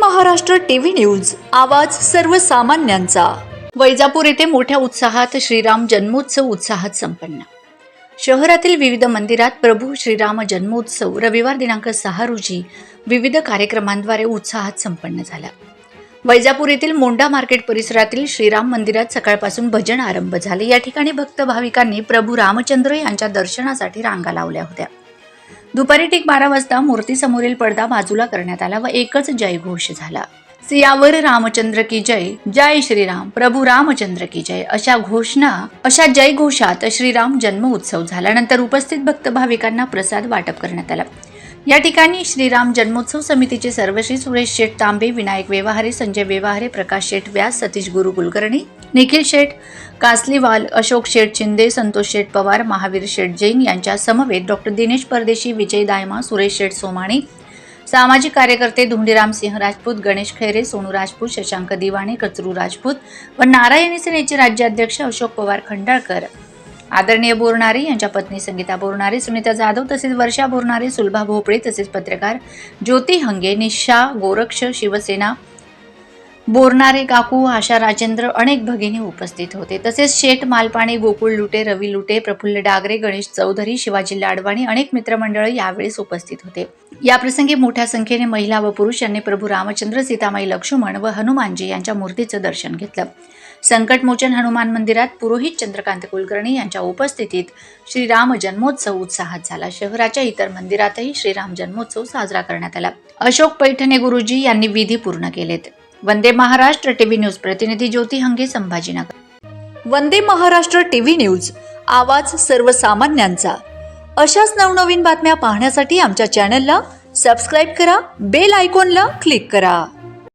Maharashtra TV news आवाज सर्वसामान्यांचा. वैजापूर येथे मोठ्या उत्साहात श्रीराम जन्मोत्सव उत्साहात संपन्न. शहरातील विविध मंदिरात प्रभू श्रीराम जन्मोत्सव रविवार दिनांक सहा रोजी विविध कार्यक्रमांद्वारे उत्साहात संपन्न झाला. वैजापूर येथील मोंडा मार्केट परिसरातील श्रीराम मंदिरात सकाळपासून भजन आरंभ झाले. या ठिकाणी भक्त भाविकांनी प्रभू रामचंद्र यांच्या दर्शनासाठी रांगा लावल्या होत्या. दुपारी ठीक बारा वाजता मूर्तीसमोरील पडदा बाजूला करण्यात आला व एकच जयघोष झाला. सियावर रामचंद्र की जय जय श्रीराम प्रभू रामचंद्र की जय अशा घोषणा अशा जय घोषात श्रीराम जन्म उत्सव झाला नंतर उपस्थित भक्त भाविकांना प्रसाद वाटप करण्यात आला. या ठिकाणी श्रीराम जन्मोत्सव समितीचे सर्वश्री सुरेश शेठ तांबे विनायक व्यवहारे संजय व्यवहारे प्रकाश शेठ व्यास सतीश गुरु कुलकर्णी निखिल शेठ कासलीवाल अशोक शेठ शिंदे संतोष शेठ पवार महावीर शेठ जैन यांच्या समवेत डॉक्टर दिनेश परदेशी विजय दायमा सुरेश शेठ सोमाणी सामाजिक कार्यकर्ते धुंडीराम सिंह राजपूत गणेश खैरे सोनू राजपूत शशांक दिवाणे कचरू राजपूत व नारायणी सेनेचे राज्याध्यक्ष अशोक पवार खंडाळकर. आदरणीय बोरणारे यांच्या पत्नी संगीता बोरणारे सुनीता जाधव तसेच वर्षा बोरणारे सुलभा भोपळे तसेच पत्रकार ज्योती हंगे निशा गोरक्ष शिवसेना बोरणारे काकू आशा राजेंद्र अनेक भगिनी उपस्थित होते. तसेच शेठ मालपाणी गोकुळ लुटे रवी लुटे प्रफुल्ल डागरे गणेश चौधरी शिवाजी लाडवाणी अनेक मित्रमंडळ यावेळेस उपस्थित होते. याप्रसंगी मोठ्या संख्येने महिला व पुरुष यांनी प्रभू रामचंद्र सीतामाई लक्ष्मण व हनुमानजी यांच्या मूर्तीचं दर्शन घेतलं. संकटमोचन हनुमान मंदिरात पुरोहित चंद्रकांत कुलकर्णी यांच्या उपस्थितीत श्रीराम जन्मोत्सव उत्साहात झाला. शहराच्या इतर मंदिरातही श्रीराम जन्मोत्सव साजरा करण्यात आला. अशोक पैठणे गुरुजी यांनी विधी पूर्ण केलेत. वंदे महाराष्ट्र टीव्ही न्यूज प्रतिनिधी ज्योती हंगे संभाजीनगर. वंदे महाराष्ट्र टीव्ही न्यूज आवाज सर्वसामान्यांचा. अशाच नवनवीन बातम्या पाहण्यासाठी आमच्या चॅनलला सबस्क्राईब करा बेल आयकॉनला क्लिक करा.